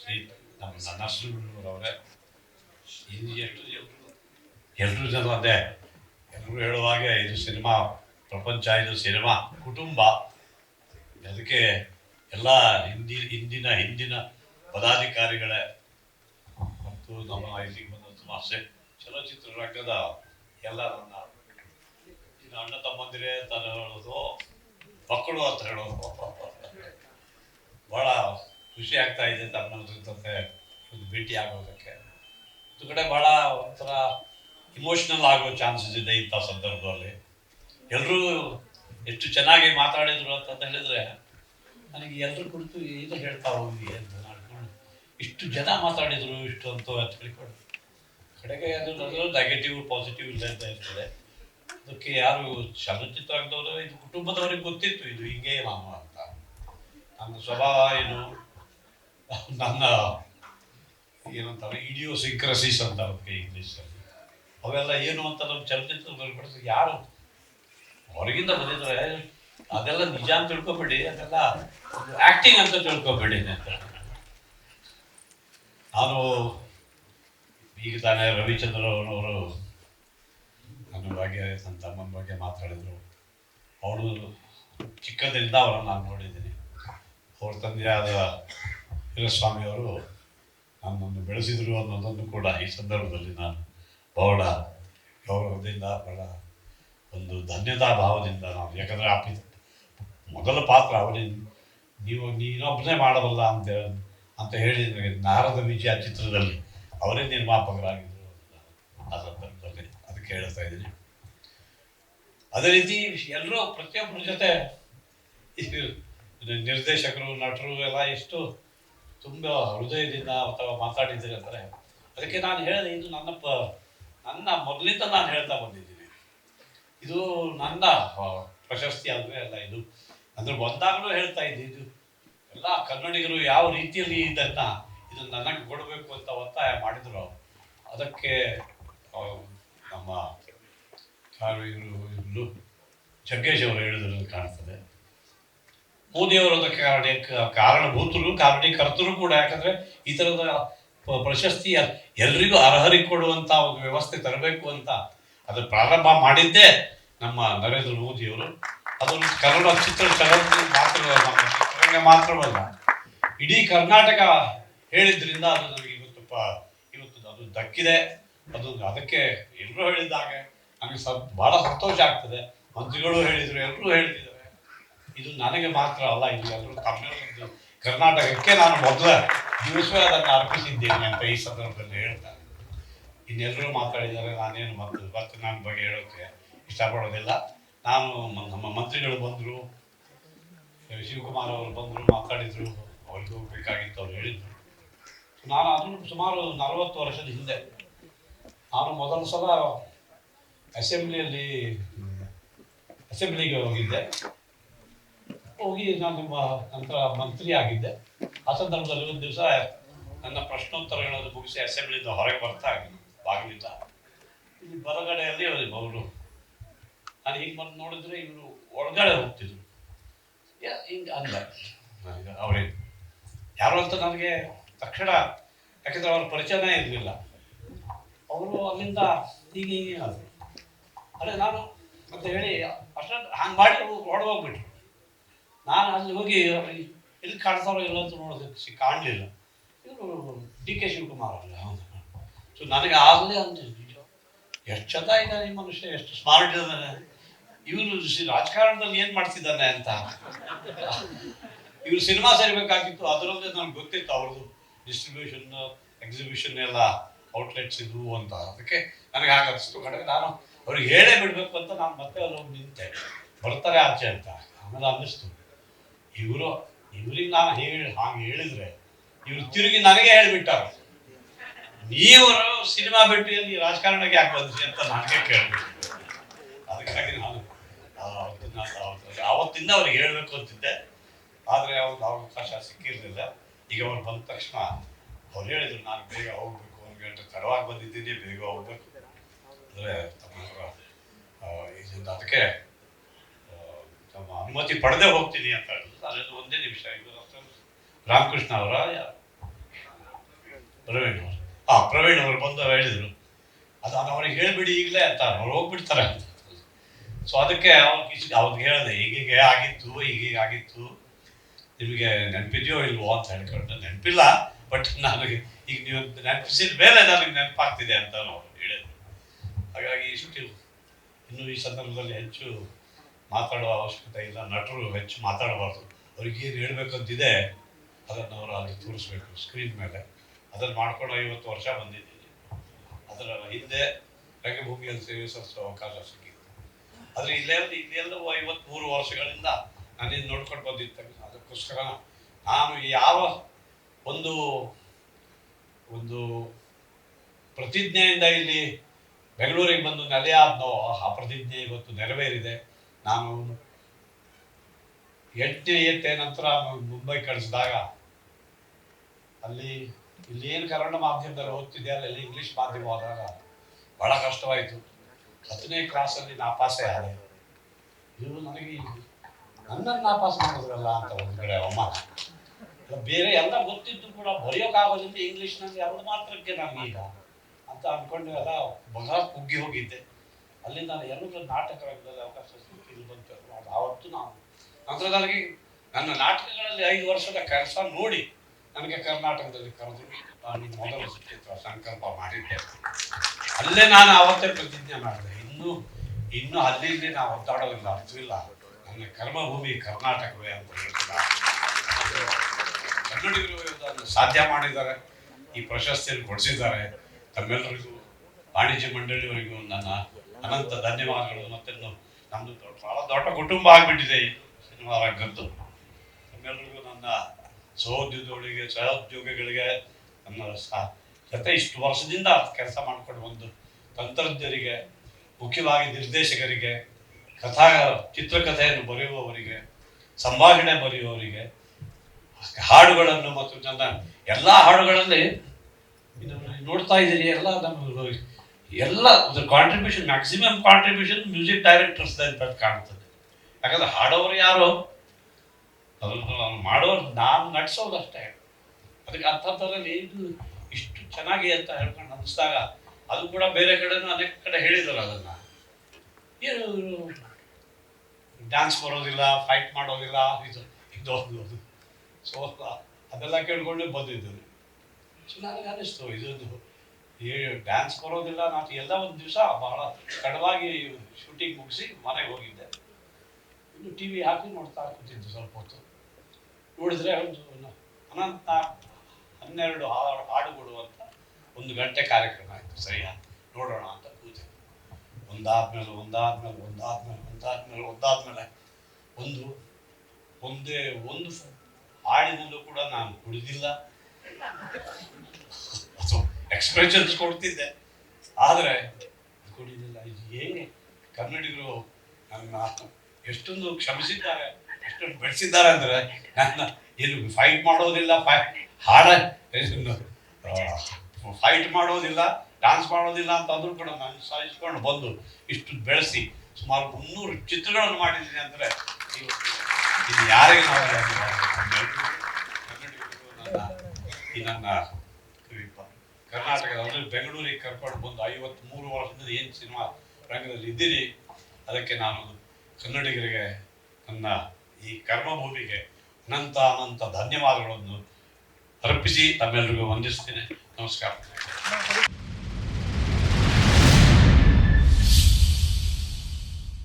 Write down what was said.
ಶ್ರೀ ನಮ್ಮ ನರಸಿಂಹರವರೇ ಇದು ಎಷ್ಟು ಎಲ್ಲರೂ ಜನ ಅದೇ ಎಲ್ಲರೂ ಹೇಳುವಾಗೆ ಇದು ಸಿನಿಮಾ, ಪ್ರಪಂಚ ಇದು ಸಿನಿಮಾ, ಕುಟುಂಬ. ಅದಕ್ಕೆ ಎಲ್ಲ ಹಿಂದಿ, ಹಿಂದಿನ ಹಿಂದಿನ ಪದಾಧಿಕಾರಿಗಳೇ ಮತ್ತು ನಮ್ಮ ಇಲ್ಲಿಗೆ ಬಂದ ಸಮಸ್ಯೆ ಚಲನಚಿತ್ರ ರಂಗದ ಎಲ್ಲ ನನ್ನ ಅಣ್ಣ ತಮ್ಮಂದಿರೇ ಅಂತ ಹೇಳೋದು, ಮಕ್ಕಳು ಅಂತ ಹೇಳೋದು. ಬಹಳ ಖುಷಿ ಆಗ್ತಾ ಇದೆ ತಮ್ಮನ ಜೊತೆ ಒಂದು ಭೇಟಿ ಆಗೋದಕ್ಕೆ. ಒಂದು ಕಡೆ ಭಾಳ ಒಂಥರ ಇಮೋಷ್ನಲ್ ಆಗೋ ಚಾನ್ಸಸ್ ಇದೆ ಇಂಥ ಸಂದರ್ಭದಲ್ಲಿ. ಎಲ್ಲರೂ ಎಷ್ಟು ಚೆನ್ನಾಗಿ ಮಾತಾಡಿದ್ರು ಅಂತ ಹೇಳಿದ್ರೆ ನನಗೆ ಎಲ್ಲರೂ ಕುರಿತು ಏನು ಹೇಳ್ತಾ ಹೋಗಿ ಅಂತ ಮಾಡ್ಕೊಂಡು ಇಷ್ಟು ಜನ ಮಾತಾಡಿದ್ರು ಇಷ್ಟು ಅಂತ ಅಂತ ಹೇಳ್ಕೊಂಡು ಕಡೆಗೆ ಅದು ನೆಗೆಟಿವ್ ಪಾಸಿಟಿವ್ ಇಲ್ಲ ಅಂತ ಇರ್ತದೆ ಅದಕ್ಕೆ ಯಾರು ಚಲನಚಿತ್ರ ಇದು ಕುಟುಂಬದವ್ರಿಗೆ ಗೊತ್ತಿತ್ತು, ಇದು ಹಿಂಗೆ ಮಾಮ ಅಂತ. ನನ್ನ ಸ್ವಭಾವ ಏನು? ನನ್ನ ಏನಂತಾರೆ ಇಡಿಯೋಸಿಂಕ್ರಸಿಸ್ ಅಂತ ಅದಕ್ಕೆ ಇಂಗ್ಲೀಷಲ್ಲಿ ಅವೆಲ್ಲ ಏನು ಅಂತ ನಮ್ಮ ಚಲನಚಿತ್ರದಲ್ಲಿ ಬಿಡಿಸಿ ಯಾರು? ಹೊರಗಿಂದ ಬಂದಿದ್ರೆ ಅದೆಲ್ಲ ನಿಜ ಅಂತ ತಿಳ್ಕೊಬೇಡಿ, ಅದೆಲ್ಲ ಆ್ಯಕ್ಟಿಂಗ್ ಅಂತ ತಿಳ್ಕೊಬೇಡಿ ಅಂತ ನಾನು ಈಗ ತಾನೇ ರವಿಚಂದ್ರನವರು ನನ್ನ ಬಗ್ಗೆ, ನನ್ನ ತಮ್ಮನ ಬಗ್ಗೆ ಮಾತಾಡಿದರು. ಅವಳು ಚಿಕ್ಕದಿಂದ ಅವರನ್ನು ನಾನು ನೋಡಿದ್ದೀನಿ. ಅವ್ರ ತಂದೆಯಾದ ವೀರಸ್ವಾಮಿಯವರು ನನ್ನನ್ನು ಬೆಳೆಸಿದರು ಅನ್ನೋದನ್ನು ಕೂಡ ಈ ಸಂದರ್ಭದಲ್ಲಿ ನಾನು ಬಹಳ ಗೌರವದಿಂದ, ಬಹಳ ಒಂದು ಧನ್ಯತಾ ಭಾವದಿಂದ ನಾನು, ಯಾಕಂದರೆ ಆ ಮೊದಲ ಪಾತ್ರ ಅವನಿಗೆ ನೀವು, ನೀನೊಬ್ಬನೇ ಮಾಡಬಲ್ಲ ಅಂತ ಅಂತ ಹೇಳಿ ನನಗೆ ನಾರದ ವಿಜಯ ಚಿತ್ರದಲ್ಲಿ ಅವರೇ ನಿರ್ಮಾಪಕರಾಗಿದ್ದರು ಆ ಸಂದರ್ಭದಲ್ಲಿ ಅದಕ್ಕೆ ಹೇಳ್ತಾ ಇದ್ದೀನಿ. ಅದೇ ರೀತಿ ಎಲ್ಲರೂ ಪ್ರತಿಯೊಬ್ಬರ ಜೊತೆ ನಿರ್ದೇಶಕರು, ನಟರು ಎಲ್ಲ ಎಷ್ಟು ತುಂಬ ಹೃದಯದಿಂದ ಅಥವಾ ಮಾತಾಡಿದ್ದೀರಿ ಅಂದರೆ ಅದಕ್ಕೆ ನಾನು ಹೇಳಿದೆ, ಇದು ನನ್ನ ಪ, ನನ್ನ ಮೊದಲಿಂದ ನಾನು ಹೇಳ್ತಾ ಬಂದಿದ್ದೀನಿ. ಇದು ನನ್ನ ಪ್ರಶಸ್ತಿ ಅಲ್ವೇ ಅಲ್ಲ ಇದು. ಅಂದ್ರೆ ಬಂದಾಗಲೂ ಹೇಳ್ತಾ ಇದ್ದೆ, ಇದು ಎಲ್ಲ ಕನ್ನಡಿಗರು ಯಾವ ರೀತಿಯಲ್ಲಿ ಇದನ್ನ ಇದು ನನಗೆ ಕೊಡಬೇಕು ಅಂತ ಒತ್ತಾಯ ಮಾಡಿದ್ರು ಅದಕ್ಕೆ ನಮ್ಮ ಇವರು ಇವರು ಜಗ್ಗೇಶ್ ಅವರು ಹೇಳಿದ್ರಲ್ಲಿ ಕಾಣ್ತದೆ ಮೋದಿಯವರು ಅದಕ್ಕೆ ಕಾರಣ ಕಾರಣಭೂತರು, ಕಾರಣೀಕರ್ತರು ಕೂಡ. ಯಾಕಂದ್ರೆ ಈ ಥರದ ಪ್ರಶಸ್ತಿ ಎಲ್ರಿಗೂ ಅರ್ಹರಿಗೆ ಕೊಡುವಂತ ಒಂದು ವ್ಯವಸ್ಥೆ ತರಬೇಕು ಅಂತ ಅದು ಪ್ರಾರಂಭ ಮಾಡಿದ್ದೇ ನಮ್ಮ ನರೇಂದ್ರ ಮೋದಿಯವರು. ಅದೊಂದು ಕನ್ನಡ ಚಿತ್ರ ಮಾತ್ರ ಮಾತ್ರವಲ್ಲ ಇಡೀ ಕರ್ನಾಟಕ ಹೇಳಿದ್ರಿಂದ ಅದು ನಮಗೆ ಇವತ್ತು ಇವತ್ತು ಅದು ದಕ್ಕಿದೆ. ಅದು ಅದಕ್ಕೆ ಎಲ್ಲರೂ ಹೇಳಿದಾಗ ನಮಗೆ ಸ ಬಹಳ ಸಂತೋಷ ಆಗ್ತದೆ. ಮಂತ್ರಿಗಳು ಹೇಳಿದರು ಎಲ್ಲರೂ ಹೇಳಿದ್ದಾರೆ ಇದು ನನಗೆ ಮಾತ್ರ ಅಲ್ಲ, ಇದು ಎಲ್ಲರೂ ತಮಿಳು ಕರ್ನಾಟಕಕ್ಕೆ ನಾನು ಮೊದಲ ದಿವಸವೇ ಅದನ್ನು ಅರ್ಪಿಸಿದ್ದೇನೆ ಅಂತ ಈ ಸಂದರ್ಭದಲ್ಲಿ ಹೇಳ್ತಾರೆ. ಇನ್ನೆಲ್ಲರೂ ಮಾತಾಡಿದ್ದಾರೆ ನಾನೇನು ಮತ್ತು ಮತ್ತೆ ನನ್ನ ಬಗ್ಗೆ ಹೇಳೋಕ್ಕೆ ಇಷ್ಟಪಡೋದಿಲ್ಲ. ನಾನು ನಮ್ಮ ಮಂತ್ರಿಗಳು ಬಂದರು, ಶಿವಕುಮಾರ್ ಅವರು ಬಂದರು, ಮಾತಾಡಿದರು, ಅವ್ರಿಗೆ ಹೋಗ್ಬೇಕಾಗಿತ್ತು ಅವ್ರು ಹೇಳಿದರು. ನಾನು ಅದನ್ನು ಸುಮಾರು ನಲವತ್ತು ವರ್ಷದ ಹಿಂದೆ, ನಾನು ಮೊದಲ ಸಲ ಅಸೆಂಬ್ಲಿಯಲ್ಲಿ, ಅಸೆಂಬ್ಲಿಗೆ ಹೋಗಿದ್ದೆ. ಹೋಗಿ ನಾನು ನಂತರ ಮಂತ್ರಿ ಆಗಿದ್ದೆ. ಆ ಸಂದರ್ಭದಲ್ಲಿ ಒಂದು ದಿವಸ ನನ್ನ ಪ್ರಶ್ನೋತ್ತರಗಳನ್ನು ಮುಗಿಸಿ ಅಸೆಂಬ್ಲಿಯಿಂದ ಹೊರಗೆ ಬರ್ತಾ ಇದ್ದೀನಿ ಬಾಗಿಲಿಂದ. ಇಲ್ಲಿ ಬಲಗಡೆಯಲ್ಲಿ ಅವರು ನಾನು ಹೀಗೆ ಬಂದು ನೋಡಿದ್ರೆ ಇವರು ಒಳಗಡೆ ಹೋಗ್ತಿದ್ರು. ಹಿಂಗೆ ಅಂದ. ನನಗೆ ಅವರೇ ಯಾರು ಅಂತ ನನಗೆ ತಕ್ಷಣ ಯಾಕೆಂದ್ರೆ ಅವ್ರ ಪರಿಚಯನೇ ಇರಲಿಲ್ಲ. ಅವರು ಅಲ್ಲಿಂದ ಹೀಗೆ ಹೀಗೆ ಆದರು. ಅದೇ, ನಾನು ಅಂತ ಹೇಳಿ ಅಷ್ಟೊಂದು ಹಂಗೆ ಮಾಡಿ ಹೊರಗೆ ಹೋಗ್ಬಿಟ್ರು. ನಾನು ಅಲ್ಲಿ ಹೋಗಿ ಎಲ್ಲಿ ಕಾಣ್ತಾರೋ ಇಲ್ಲ ಅಂತ ನೋಡೋದಕ್ಕೆ ಕಾಣಲಿಲ್ಲ. ಇವರು ಡಿ ಕೆ ಶಿವಕುಮಾರ್ ಅಲ್ಲ ಹೌದು. ಸೊ ನನಗೆ ಆಗಲೇ ಅಂತ ಎಷ್ಟು ಚಂದ ಇದ್ದಾನೆ ಈ ಮನುಷ್ಯ, ಎಷ್ಟು ಸ್ಮಾರ್ಟ್ ಇದ್ದಾನೆ ಇವರು ರಾಜಕಾರಣದಲ್ಲಿ ಏನು ಮಾಡ್ತಿದ್ದಾನೆ ಅಂತ. ಇವರು ಸಿನಿಮಾ ಸೇರಬೇಕಾಗಿತ್ತು, ಅದರಲ್ಲೇ ನನಗೆ ಗೊತ್ತಿತ್ತು ಅವ್ರದ್ದು ಡಿಸ್ಟ್ರಿಬ್ಯೂಷನ್ ಎಕ್ಸಿಬಿಷನ್ ಎಲ್ಲ ಔಟ್ಲೆಟ್ಸ್ ಇದ್ವು ಅಂತ. ಅದಕ್ಕೆ ನನಗೆ ಹಾಗೆ ಅನಿಸ್ತು ಕಡೆಗೆ ನಾನು ಅವ್ರಿಗೆ ಹೇಳೇ ಬಿಡಬೇಕು ಅಂತ ನಾನು ಮತ್ತೆ ಅಲ್ಲಿ ಹೋಗಿ ನಿಂತೆ. ಬರ್ತಾರೆ ಆಚೆ ಅಂತ. ಆಮೇಲೆ ಅನ್ನಿಸ್ತು. ಇವರು ಇವ್ರಿಗೆ ನಾನು ಹೇಳಿ ಹಾಗೆ ಹೇಳಿದ್ರೆ ಇವ್ರು ತಿರುಗಿ ನನಗೆ ಹೇಳಿಬಿಟ್ಟಾರ. ನೀವರು ಸಿನಿಮಾ ಬಿಟ್ಟು ಇಲ್ಲಿ ರಾಜಕಾರಣಕ್ಕೆ ಯಾಕೆ ಬಂದ್ರಿ ಅಂತ ನನಗೆ ಕೇಳ್ಬಿಟ್ಟು ಅದಕ್ಕಾಗಿ ನಾನು ಆ, ಅವತ್ತು ನಾನು ಅವತ್ತು- ಆವತ್ತಿಂದ ಅವ್ರಿಗೆ ಹೇಳಬೇಕು ಅಂತಿದ್ದೆ. ಆದರೆ ಅವ್ರಿಗೆ ಅವಕಾಶ ಸಿಕ್ಕಿರಲಿಲ್ಲ. ಈಗ ಅವ್ರು ಬಂದ ತಕ್ಷಣ ಅವ್ರು ಹೇಳಿದ್ರು ನಾನು ಬೇಗ ಹೋಗ್ಬೇಕು ಗಂಟೆ ತಡವಾಗಿ ಬಂದಿದ್ದೀನಿ ಬೇಗ ಹೋಗ್ಬೇಕು. ಅಂದರೆ ತಮ್ಮ ಇದರಿಂದ ಅದಕ್ಕೆ ತಮ್ಮ ಅನುಮತಿ ಪಡೆದೇ ಹೋಗ್ತೀನಿ ಅಂತ ರಾಮಕೃಷ್ಣ ಅವರ ಪ್ರವೀಣ್ ಅವರು. ಆ, ಪ್ರವೀಣ್ ಅವರು ಬಂದು ಹೇಳಿದರು. ಅದು ನಾನು ಅವ್ರಿಗೆ ಹೇಳಿಬಿಡಿ ಈಗಲೇ ಅಂತ. ಅವ್ರು ಹೋಗ್ಬಿಡ್ತಾರೆ ಅಂತ. ಸೊ ಅದಕ್ಕೆ ಅವ್ರಿಗೆ ಅವ್ರಿಗೆ ಹೇಳಿದೆ ಹೀಗೀಗೆ ಆಗಿತ್ತು ಹೀಗೀಗೆ ಆಗಿತ್ತು. ನಿಮಗೆ ನೆನಪಿದೆಯೋ ಇಲ್ವೋ ಅಂತ ಹೇಳ್ಕೊಂಡು, ನೆನಪಿಲ್ಲ ಬಟ್ ನನಗೆ ಈಗ ನೀವು ನೆನಪಿಸಿದ ಮೇಲೆ ನನಗೆ ನೆನಪಾಗ್ತಿದೆ ಅಂತ ಅವರು ಹೇಳಿದ್ರು. ಹಾಗಾಗಿ ಇಷ್ಟು, ಇನ್ನು ಈ ಸಂದರ್ಭದಲ್ಲಿ ಹೆಚ್ಚು ಮಾತಾಡುವ ಅವಶ್ಯಕತೆ ಇಲ್ಲ. ನಟರು ಹೆಚ್ಚು ಮಾತಾಡಬಾರ್ದು. ಅವ್ರಿಗೆ ಏನು ಹೇಳಬೇಕಂತಿದೆ ಅದನ್ನು ಅವರು ಅಲ್ಲಿ ತೋರಿಸ್ಬೇಕು ಸ್ಕ್ರೀನ್ ಮೇಲೆ. ಅದನ್ನು ಮಾಡ್ಕೊಂಡು ಐವತ್ತು ವರ್ಷ ಬಂದಿದ್ದೀನಿ ಅದರ ಹಿಂದೆ ರಂಗಭೂಮಿಯಲ್ಲಿ ಸೇವೆ ಸಲ್ಲಿಸೋ ಅವಕಾಶ ಸಿಕ್ಕಿತ್ತು. ಆದರೆ ಇಲ್ಲೇ ಇಲ್ಲೆಲ್ಲವೂ ಐವತ್ತ್ಮೂರು ವರ್ಷಗಳಿಂದ ನಾನೇನು ನೋಡ್ಕೊಂಡು ಬಂದಿದ್ದೆ. ಅದಕ್ಕೋಸ್ಕರ ನಾನು ಯಾವ ಒಂದು ಒಂದು ಪ್ರತಿಜ್ಞೆಯಿಂದ ಇಲ್ಲಿ ಬೆಂಗಳೂರಿಗೆ ಬಂದು ನೆಲೆಯಾದ್ನೋ ಆ ಪ್ರತಿಜ್ಞೆ ಇವತ್ತು ನೆರವೇರಿದೆ. ನಾನು ಎಂಟನೇ ಎತ್ತೆ ನಂತರ ಮುಂಬೈ ಕಳಿಸಿದಾಗ ಅಲ್ಲಿ ಇಲ್ಲಿ ಏನು ಕನ್ನಡ ಮಾಧ್ಯಮದಲ್ಲಿ ಓದ್ತಿದ್ದೆ ಅಲ್ಲಿ ಇಂಗ್ಲಿಷ್ ಮಾಧ್ಯಮ ಹೋದಾಗ ಬಹಳ ಕಷ್ಟವಾಯಿತು. ಹತ್ತನೇ ಕ್ಲಾಸಲ್ಲಿ ನಾಪಾಸೆ ಆದೆ. ಇದು ನನಗೆ ನನ್ನನ್ನು ನಾಪಾಸ ಮಾಡಿದ್ರಲ್ಲ ಅಂತ ಒಂದು ಕಡೆ ಅವಮಾನ. ಬೇರೆ ಎಲ್ಲ ಗೊತ್ತಿದ್ದು ಕೂಡ ಬರೆಯೋಕ್ಕಾಗೋದ್ರಿಂದ ಇಂಗ್ಲೀಷ್ನಲ್ಲಿ ಎರಡು ಮಾತ್ರಕ್ಕೆ ನನಗೀಗ ಅಂತ ಅಂದ್ಕೊಂಡು ಎಲ್ಲ ಬಹಳ ಕುಗ್ಗಿ ಹೋಗಿದ್ದೆ. ಅಲ್ಲಿ ನಾನು ಎರಡು ರಂಗದಲ್ಲಿ ಅವಕಾಶ ಸಿಕ್ಕಿದ್ದು ಬಂತು. ಆವತ್ತು ನಾನು ನನಗೆ ನನ್ನ ನಾಟಕಗಳಲ್ಲಿ ಐದು ವರ್ಷದ ಕೆಲಸ ನೋಡಿ ನನಗೆ ಕರ್ನಾಟಕದಲ್ಲಿ ಕರೆದು ನಾನು ಮೊದಲ ಚಿತ್ರ ಸಂಕಲ್ಪ ಮಾಡಿದ್ದೆ. ಅಲ್ಲೇ ನಾನು ಅವತ್ತೇ ಪ್ರತಿಜ್ಞೆ ಮಾಡಿದೆ. ಇನ್ನು ಇನ್ನು ಅಲ್ಲಿ ಇಲ್ಲಿ ನಾವು ಒದ್ದಾಡೋದಿಲ್ಲ, ಅರ್ಥವಿಲ್ಲ. ನನ್ನ ಕರ್ಮಭೂಮಿ ಕರ್ನಾಟಕವೇ ಅಂತ ಹೇಳ್ತಾರೆ ಕನ್ನಡಿಗರು ಅದನ್ನು ಸಾಧ್ಯ ಮಾಡಿದ್ದಾರೆ, ಈ ಪ್ರಶಸ್ತಿಯನ್ನು ಕೊಡಿಸಿದ್ದಾರೆ. ತಮ್ಮೆಲ್ಲರಿಗೂ, ವಾಣಿಜ್ಯ ಮಂಡಳಿಯವರಿಗೂ ನನ್ನ ಅನಂತ ಧನ್ಯವಾದಗಳು. ಮತ್ತೆ ನಮ್ಮದು ಬಹಳ ದೊಡ್ಡ ಕುಟುಂಬ ಆಗಿಬಿಟ್ಟಿದೆ. ಈ ಗದ್ದು ನನ್ನ ಸಹೋದ್ಯೋಗಿಗಳಿಗೆ ಸಹೋದ್ಯೋಗಿಗಳಿಗೆ ನನ್ನ ಜೊತೆ ಇಷ್ಟು ವರ್ಷದಿಂದ ಕೆಲಸ ಮಾಡಿಕೊಂಡು ಬಂದು ತಂತ್ರಜ್ಞರಿಗೆ, ಮುಖ್ಯವಾಗಿ ನಿರ್ದೇಶಕರಿಗೆ ಕಥಾ ಚಿತ್ರಕಥೆಯನ್ನು ಬರೆಯುವವರಿಗೆ, ಸಂಭಾಷಣೆ ಬರೆಯುವವರಿಗೆ, ಹಾಡುಗಳನ್ನು ಮತ್ತು ನನ್ನ ಎಲ್ಲ ಹಾಡುಗಳಲ್ಲಿ ನೋಡ್ತಾ ಇದ್ದೀರಿ ಎಲ್ಲ ನಮ್ಮ ಎಲ್ಲ contribution maximum contribution music directors ಕಾಣ್ತದೆ. ಯಾಕಂದ್ರೆ ಹಾಡೋರು ಯಾರು? ಅದನ್ನು ನಾನು ಮಾಡೋರು, ನಾನು ನಟಿಸೋದಷ್ಟೇ ಅದಕ್ಕೆ ಅಂಥದ್ರಲ್ಲಿ ಇದು ಇಷ್ಟು ಚೆನ್ನಾಗಿ ಅಂತ ಹೇಳ್ಕೊಂಡು ಅನಿಸ್ದಾಗ ಅದು ಕೂಡ ಬೇರೆ ಕಡೆನೂ ಅನೇಕ ಕಡೆ ಹೇಳಿದ್ರು ಅದನ್ನ. ಏನು ಡ್ಯಾನ್ಸ್ ಬರೋದಿಲ್ಲ ಫೈಟ್ ಮಾಡೋದಿಲ್ಲ, ಇದು ಇದೊಂದು ಸೊ ಅದೆಲ್ಲ ಕೇಳ್ಕೊಂಡು ಬಂದಿದ್ದು. ಸೊ ನನಗೆ ಅನ್ನಿಸ್ತು ಇದೊಂದು ಡ್ಯಾನ್ಸ್ ಬರೋದಿಲ್ಲ, ನಾನು ಎಲ್ಲ ಒಂದು ದಿವಸ ಬಹಳ ತಡವಾಗಿ ಶೂಟಿಂಗ್ ಮುಗಿಸಿ ಮನೆಗೆ ಹೋಗಿದ್ದೆ. ಟಿ ವಿ ಹಾಕಿ ನೋಡ್ತಾ ಕೂತಿದ್ದು ಸ್ವಲ್ಪ ಹೊತ್ತು. ನೋಡಿದ್ರೆ ಒಂದು ಅನಂತ ಹನ್ನೆರಡು ಹಾಡು ಹಾಡುಗಳು ಅಂತ ಒಂದು ಗಂಟೆ ಕಾರ್ಯಕ್ರಮ ಆಯಿತು. ಸರಿಯಾ? ನೋಡೋಣ ಅಂತ ಕೂತೆ ಒಂದಾದ್ಮೇಲೆ ಒಂದಾದ್ಮೇಲೆ ಒಂದಾದ್ಮೇಲೆ ಒಂದಾದ್ಮೇಲೆ ಒಂದಾದ್ಮೇಲೆ ಒಂದು, ಒಂದೇ ಒಂದು ಹಾಡಿನಲ್ಲೂ ಕೂಡ ನಾನು ಕುಡಿದಿಲ್ಲ. ಎಕ್ಸ್ಪ್ರೆಷನ್ಸ್ ಕೊಡ್ತಿದ್ದೆ. ಆದರೆ ಕುಡಿದಿಲ್ಲ. ಇದು ಹೇಗೆ? ಕನ್ನಡಿಗರು ನನ್ನ ಎಷ್ಟೊಂದು ಕ್ಷಮಿಸಿದ್ದಾರೆ, ಎಷ್ಟೊಂದು ಬೆಳೆಸಿದ್ದಾರೆ ಅಂದರೆ ನನ್ನ ಏನು ಫೈಟ್ ಮಾಡೋದಿಲ್ಲ ಫೈ ಹಾಡ ಫೈಟ್ ಮಾಡೋದಿಲ್ಲ ಡಾನ್ಸ್ ಮಾಡೋದಿಲ್ಲ ಅಂತ ಅಂದ್ರೂ ಕೂಡ ನಾನು ಸಾಧಿಸ್ಕೊಂಡು ಬಂದು ಇಷ್ಟು ಬೆಳೆಸಿ ಸುಮಾರು ಮುನ್ನೂರು ಚಿತ್ರಗಳನ್ನು ಮಾಡಿದ್ದೀನಿ ಅಂದರೆ ಇದು ಯಾರಿಗೆ ನನ್ನ ಕರ್ನಾಟಕದಲ್ಲಿ ಬೆಂಗಳೂರಿಗೆ ಕರ್ಕೊಂಡು ಬಂದು ಐವತ್ಮೂರು ವರ್ಷದಿಂದ ಏನು ಸಿನಿಮಾ ರಂಗದಲ್ಲಿ ಇದ್ದೀನಿ ಅದಕ್ಕೆ ನಾನು ಕನ್ನಡಿಗರಿಗೆ ನನ್ನ ಈ ಕರ್ಮಭೂಮಿಗೆ ಅನಂತ ಅನಂತ ಧನ್ಯವಾದಗಳನ್ನು ಅರ್ಪಿಸಿ ತಮ್ಮೆಲ್ಲರಿಗೂ ವಂದಿಸ್ತೇನೆ. ನಮಸ್ಕಾರ.